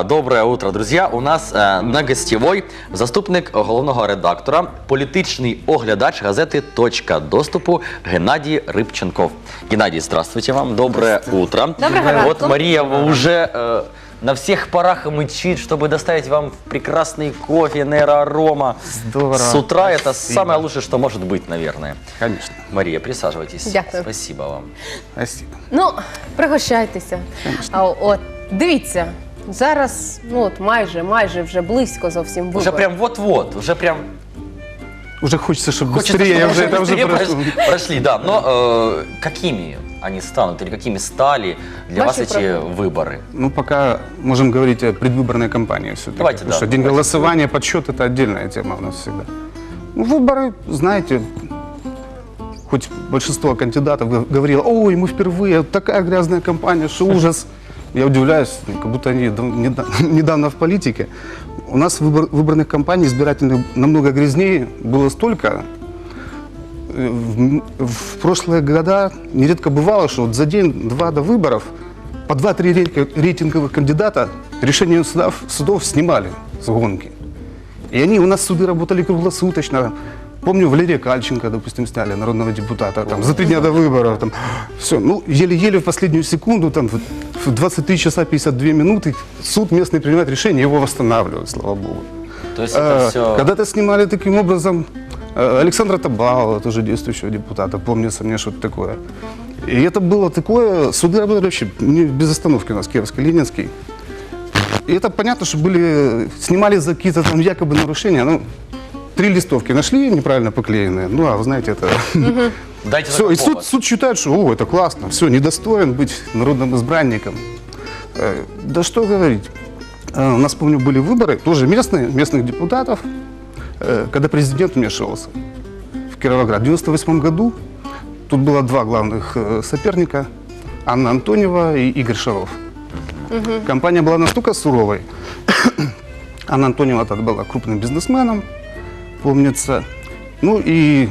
А, Доброе утро, друзья. У нас е, на гостєвой заступник головного редактора, політичний оглядач газети «Точка доступу» Геннадій Рибченков. Геннадій, здравствуйте вам. Доброе утро. Доброго ранку. Вот Мария уже э, на всех парах мычит, чтобы доставить вам прекрасный кофе, нейроарома. Здорово. С утра это Спасибо. самое лучшее, что может быть, наверное. Конечно. Мария, присаживайтесь. Дякую. Спасибо вам. Спасибо. Ну, пригощайтеся. А, от, дивіться, зараз, ну от майже, майже вже близько зовсім вибори. Уже прям вот-вот, уже прям Уже хочется, чтобы Хочется, быстрее, я чтобы уже, это уже быстрее прошло. прош- прошли, да. Но э, какими они станут или какими стали для Ваши вас эти прогнозы. выборы? Ну, пока можем говорить о предвыборной кампании все-таки. Давайте, Потому да, что день давайте. голосования, подсчет – это отдельная тема у нас всегда. Ну, выборы, знаете, хоть большинство кандидатов г- говорило, ой, мы впервые, такая грязная кампания, что ужас. Я удивляюсь, как будто они дав- неда- недавно в политике. У нас выбор- выборных кампаний избирательных намного грязнее было столько, Э, в, в прошлые года нередко бывало, что вот за день-два до выборов по 2-3 рейтинг- рейтинговых кандидата решения судов, судов снимали с гонки. И они у нас суды работали круглосуточно. Помню, Валерия Кальченко, допустим, сняли, народного депутата, там, за три дня до выборов. Там, все, ну, еле-еле в последнюю секунду, там, в в 23 часа 52 минуты суд местный принимает решение, его восстанавливают, слава богу. То есть это Э, все... Когда-то снимали таким образом э, Александра Табалова, тоже действующего депутата, помнится мне что-то такое. И это было такое, суды работали вообще не без остановки у нас, Кировский, Ленинский. И это понятно, что были, снимали за какие-то там якобы нарушения, ну, три листовки нашли неправильно поклеенные, ну, а вы знаете, это... Дайте Все, и суд, суд считает, что о, это классно, все, недостоин быть народным избранником. Э, Да что говорить. Э, У нас, помню, были выборы, тоже местные, местных депутатов, э, когда президент вмешивался в Кировоград. В 98 году тут было два главных соперника, Анна Антонева и Игорь Шаров. Компания была настолько суровой. Анна Антонева тогда была крупным бизнесменом, помнится. Ну и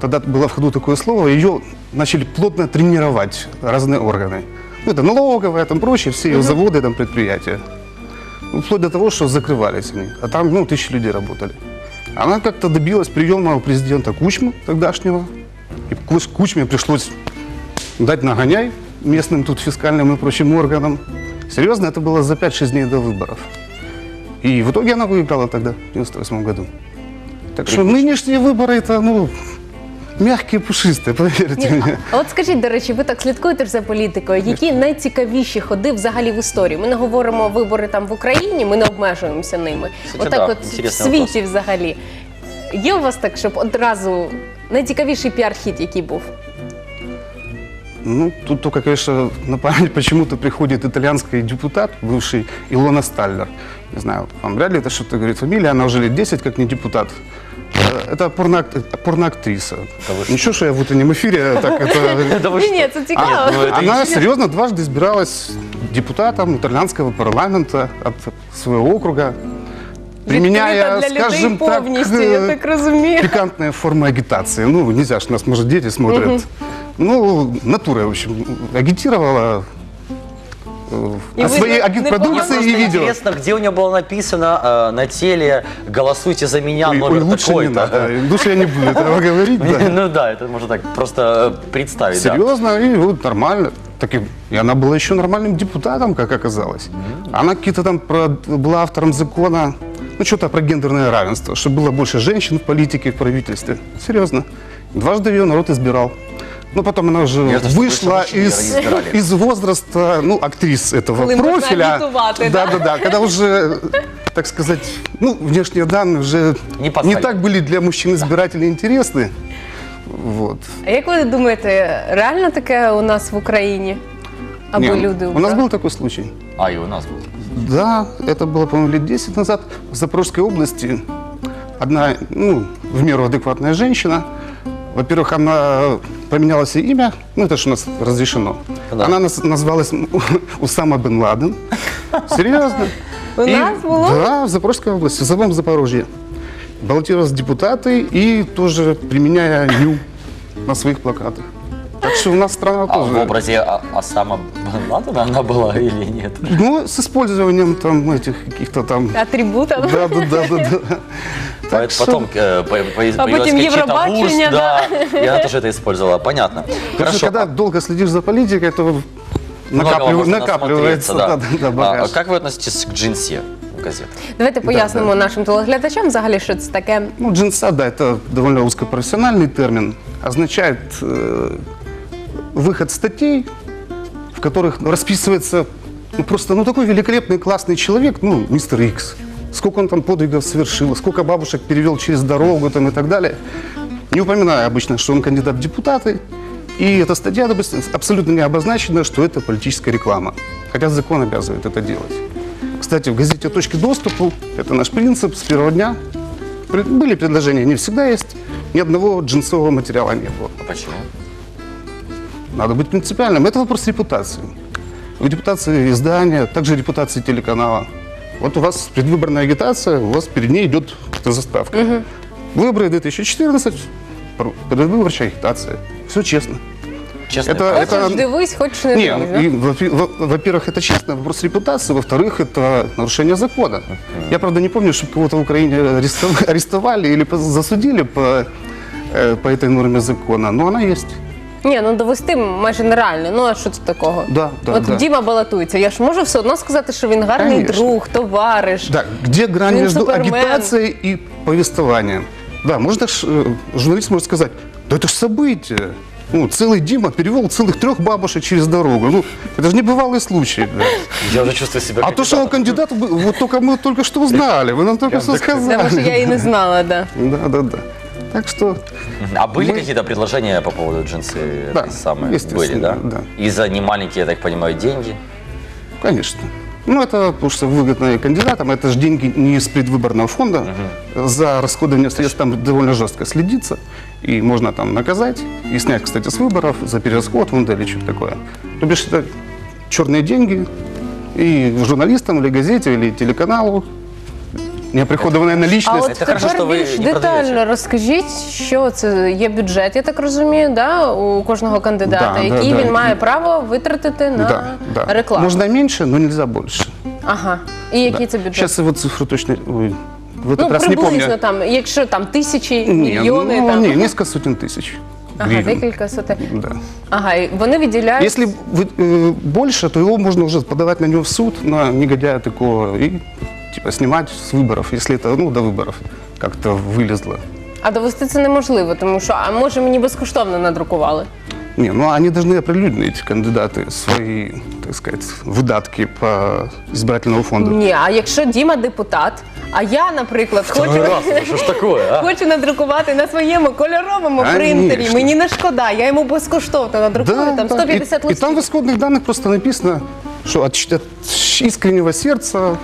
тогда было в ходу такое слово, ее начали плотно тренировать разные органы. Ну, это налоговая, там прочее, все ее заводы, там предприятия. Ну, вплоть до того, что закрывались они. А там, ну, тысячи людей работали. Она как-то добилась приема у президента Кучмы тогдашнего. И Куч- Кучме пришлось дать нагоняй местным тут фискальным и прочим органам. Серьезно, это было за 5-6 дней до выборов. И в итоге она выиграла тогда, в 98 году. Так что нынешние выборы это, ну, мягкие, пушистые, поверьте Ні, мне. а от скажіть, до речі, ви так слідкуєте ж за політикою. Які найцікавіші ходи взагалі в історії? Ми не говоримо вибори там в Україні, ми не обмежуємося ними. Кстати, Отак, да, от в інтересний світі взагалі. Є у вас так, щоб одразу найцікавіший піар-хід, який був? Ну, тут только, конечно, на память почему-то приходит итальянский депутат, бывший Илона Сталлер. Не знаю, вам вряд ли это что-то говорит фамилия, она уже лет 10 как не депутат. Э, Это порноак- порноактриса. Да вы что? Ничего, что я в утреннем эфире так это... Да вы Ні, что? ні, це цікаво. А, ну, это Она интересно. серьезно дважды избиралась депутатом итальянского парламента от своего округа, применяя, Відкрита для скажем людей так, повністю, я э, так розумію. пикантные формы агитации. Ну, нельзя ж, нас, может, дети смотрят. Ну, натура, в общем, агитировала э, и о вы своей не- агитпродукции Мне и видео. интересно, где у нее было написано э, на теле «Голосуйте за меня, Ой, номер ой, не такой-то». Лучше я не буду этого говорить. да. Ну да, это можно так просто э, представить. да. Серьезно, и вот нормально. Так и, и она была еще нормальным депутатом, как оказалось. Она какие-то там про- была автором закона, ну что-то про гендерное равенство, чтобы было больше женщин в политике, в правительстве. Серьезно. Дважды ее народ избирал. Но потом она уже Мне кажется, вышла больше мужчин из, избирали. из возраста, ну, актрис этого Коли можна профиля. агитувати, да? да, да, да. Когда уже, так сказать, ну, внешние данные уже Не не поставили. так были для мужчин-избирателей интересны. Вот. А як ви думаєте, реально таке у нас в Україні? Або Не, люди у нас обрали? был такой случай. А, и у нас был. Да, это было, по-моему, лет 10 назад в Запорожской области. Одна, ну, в меру адекватная женщина. Во-первых, она поменяла себе имя, ну, это же у нас разрешено. Да. Она нас- назвалась Усама бен Ладен. Серьезно. У нас было? Да, в Запорожской области, в самом Запорожье. Баллотировалась в депутаты и тоже применяя ню на своих плакатах. Так что у нас страна А тоже... в образе А- Осама Бен Ладена она была или нет? Ну, с использованием там этих каких-то там... Атрибутом. Да, да, да, да, да. Так Поэт- что- Потом э, по- по- появилась потім Кончита Євробачення, Вурст, да, и она тоже это использовала, понятно. Потому что Хорошо, когда а долго следишь за политикой, то многого накаплив- можно накапливается насмотреться, да, да, да, А багаж. как вы относитесь к джинсе газет? Давайте пояснимо нашим телеглядачам взагалі, що це таке. Ну, джинса, да, это довольно узкопрофессиональный термин. Означает э, выход статей, в которых расписывается ну, просто ну, такой великолепный, классный человек, ну, мистер Икс. Сколько он там подвигов совершил, сколько бабушек перевел через дорогу там, и так далее. Не упоминая обычно, что он кандидат в депутаты. И эта статья, допустим, абсолютно не обозначена, что это политическая реклама. Хотя закон обязывает это делать. Кстати, в газете «Точки доступу» это наш принцип с первого дня. Были предложения, не всегда есть. Ни одного джинсового материала не было. А Почему? Надо быть принципиальным. Это вопрос репутации. Репутации издания, также репутации телеканала. Вот у вас предвыборная агитация, у вас перед ней идет заставка. Выборы 2014, пр- предвыборчая агитация. Все честно. Честно, Это- правда? Хочеш дивись, хочеш не Не, дивись. да? во-первых, это честно, вопрос репутации, во-вторых, это нарушение закона. Я, правда, не помню, чтобы кого-то в Украине арестов- арестовали или засудили по, э, по этой норме закона, но она есть. Ні, ну довести майже нереально. Ну а що це такого? Да, да, От да. Діма балотується. Я ж можу все одно сказати, що він гарний Конечно. друг, товариш. Да, где грань Він между супермен. агитацией и повествованием? Да, можно ж, э, журналист может сказать, да это ж событие. Ну, целый Дима перевел целых трех бабушек через дорогу. Ну, это же небывалый случай. да. Я уже чувствую себя А то, что он кандидатом. кандидат, вы- вот только мы только что узнали, вы нам только что Тому сказали. що я і не знала, да. Да, да, да. Так что, А были Мы- какие-то предложения по поводу джинсы? Да, естественно, Были, да? да. И за немаленькие, я так понимаю, деньги? конечно. Ну, это потому что выгодно и кандидатам. Это же деньги не из предвыборного фонда. За расходование средств там довольно жестко следится. И можно там наказать и снять, кстати, с выборов за перерасход вон или что-то такое. То бишь это черные деньги и журналистам или газете, или телеканалу. Неоприходованная А наличность. от Це хорошо, тепер що ви більш не детально продаєте. розкажіть, що це є бюджет, я так розумію, да, у кожного кандидата, Да, да, який да. він має право витратити на да, да. рекламу. Можно меньше, но нельзя больше. Ага. І який це бюджет? Сейчас его цифру точно ой, в этот ну, раз не помню. приблизно там, якщо там тисячі, Не, мільйони, ну, там. не, несколько сотен тысяч. Ага, гривен. декілька сотень. Да. Ага, і вони виділяють. Если вы- э, больше, то его можно уже подавать на него в суд, на негодяя такого, и типа снимать с выборов, если это ну, до выборов как-то вылезло. А довести це неможливо, тому що а може мені безкоштовно надрукували. Не, ну они должны оприлюднить, кандидаты, свои, так сказать, выдатки по избирательному фонду. Ні, а якщо Діма депутат, а я, наприклад, хочу, Что ж такое, а? хочу надрукувати на своєму кольоровому Конечно. принтері, мені не шкода, я йому безкоштовно надрукую, там да. 150 и, и там в листів. исходных данных просто написано, что от, ч- от искреннего сердца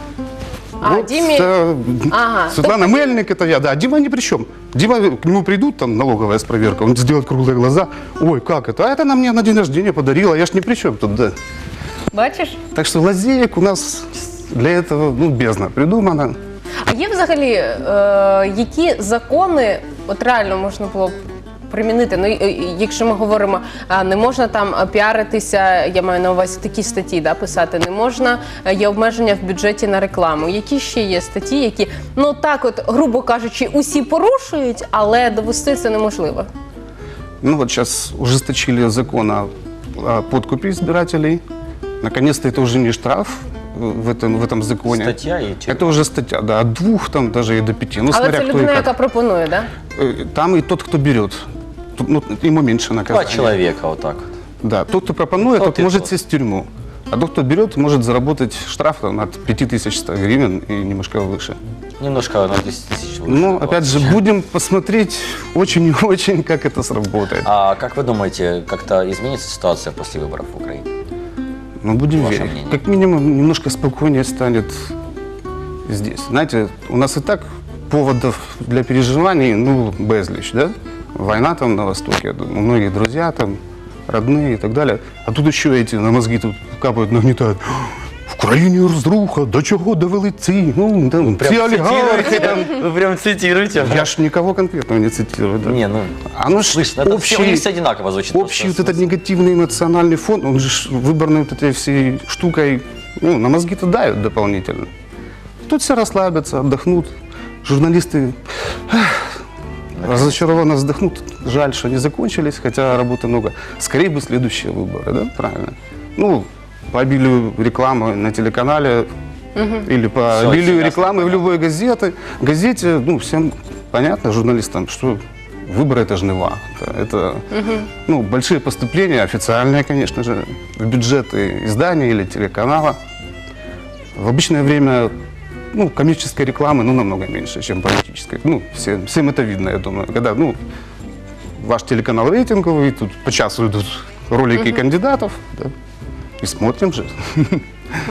А, вот, Диме- э, Ага. Светлана Мельник, это я, да. А Дима ни при чем. Дима, к нему придут, там налоговая с проверкой, он сделает круглые глаза. Ой, как это? А это она мне на день рождения подарила, я ж ни при чем тут, да. Бачиш? Так что лазеек у нас для этого, ну, бездна придумана. А є взагалі е, які закони от реально можна було б примінити? Ну, і- і- якщо ми говоримо, а, не можна там а, піаритися, я маю на увазі такі статті, да, писати, не можна, е, є обмеження в бюджеті на рекламу. Які ще є статті, які, ну так, от, грубо кажучи, усі порушують, але довести це неможливо. Ну, вот сейчас ужесточили закон о, о подкупе избирателей. Наконец-то это уже не штраф э, в этом, в этом законе. Статья и Это уже статья, да, от двух там даже и до пяти. Ну, але смотря це кто и людина, как. яка пропонує, да? Э, Там и тот, кто берет. Тут, ну, ему меньше Два наказания. человека вот так вот. Да, тот, кто пропонует, Тот и может тот. сесть в тюрьму. А тот, кто берет, может заработать штраф там, от 5100 гривен и немножко выше. Немножко на 10 тысяч выше. Но, Вот. опять же, будем посмотреть очень и очень, как это сработает. А как вы думаете, как-то изменится ситуация после выборов в Украине? Но будем Ваше верить. мнение? Как минимум, немножко спокойнее станет здесь. Знаете, у нас и так поводов для переживаний, ну, безлич, да? Война там на Востоке, у многих друзья там, родные и так далее. А тут еще эти на мозги тут капают, нагнетают. В в країні розруха, до чого довели ці, ну, там, ці олігархи. Там. Вы прям цитируете. Я ж никого конкретного не цитирую. Да. Не, ну, Оно ж слышно, это все, у них общий, все одинаково звучит. общий вот просто этот негативный эмоциональный фон, он же ж выборной вот этой всей штукой, ну, на мозги-то давит дополнительно. Тут все расслабятся, отдохнут. Журналисты эх, разочарованно вздохнут. Жаль, что не закончились, хотя работы много. Скорее бы следующие выборы, да, правильно? Ну, по обилию рекламы на телеканале или по Всё, обилию рекламы в любой газете, газете, ну, всем понятно, журналистам, что выборы это жнива. Это, это, ну, большие поступления, официальные, конечно же, в бюджеты издания или телеканала. В обычное время ну, коммерческой рекламы ну, намного меньше, чем политической. Ну, всем, всем это видно, я думаю. Когда ну, ваш телеканал рейтинговый, тут по часу идут ролики кандидатов, да, и смотрим же.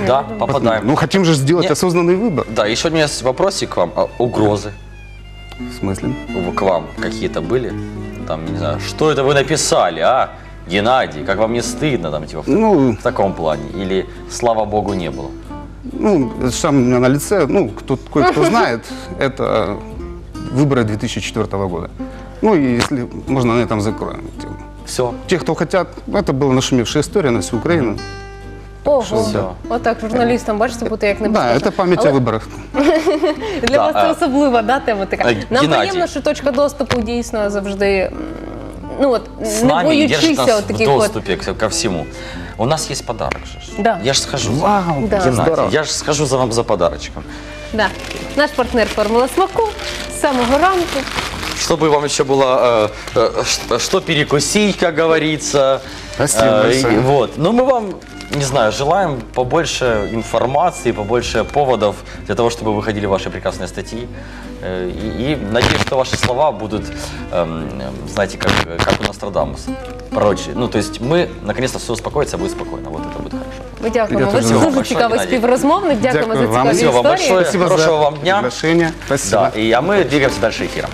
Да, попадаем. Ну, хотим же сделать Нет. осознанный выбор. Да, еще у меня есть вопросик к вам. А Угрозы В смысле? к вам какие-то были? Там, не знаю, что это вы написали, а? Геннадий, как вам не стыдно там, типа, в, Ну, в таком плане? Или, слава богу, не было? ну, это сам у меня на лице, ну, кто, кое-кто знает, это выборы 2004 года. Ну, и если можно, на этом закроем тему. Все. Те, кто хотят, это была нашумевшая история на всю Украину. Ого, Все. отак журналістам, бачите, бути як Да, небезпечно. это память Але о выборах. Для Да, вас це а- особлива да, тема така. А, Нам Геннадій. приємно, що точка доступу дійсно завжди м, ну от С не нами и держит боючися нас от в таких от. доступе к- ко всему. У нас есть подарок же. Да. Я же схожу. Вау, Да. Геннадий, здорово. я же схожу за вам за подарочком. Да. Наш партнер формула смаку з самого ранку. Чтобы вам еще было э, э, ш- что перекусить, как говорится. Спасибо Э, большое. вот. Ну, мы вам, не знаю, желаем побольше информации, побольше поводов для того, чтобы выходили ваши прекрасные статьи. Э, И, и надеюсь, что ваши слова будут, эм, знаете, как, как у Нострадамуса. Пророчи. Ну, то есть мы, наконец-то, все успокоится, будет спокойно. Вот это будет хорошо. Ми дякуємо. Я Ви теж ж вам дуже большое, цікавий Геннадій. співрозмовник. Дякуємо Дякую за вам. цікаві Спасибо вам історії. большое. Спасибо Хорошего за вам дня. приглашение. Спасибо. Да, и, а мы двигаемся дальше эфиром.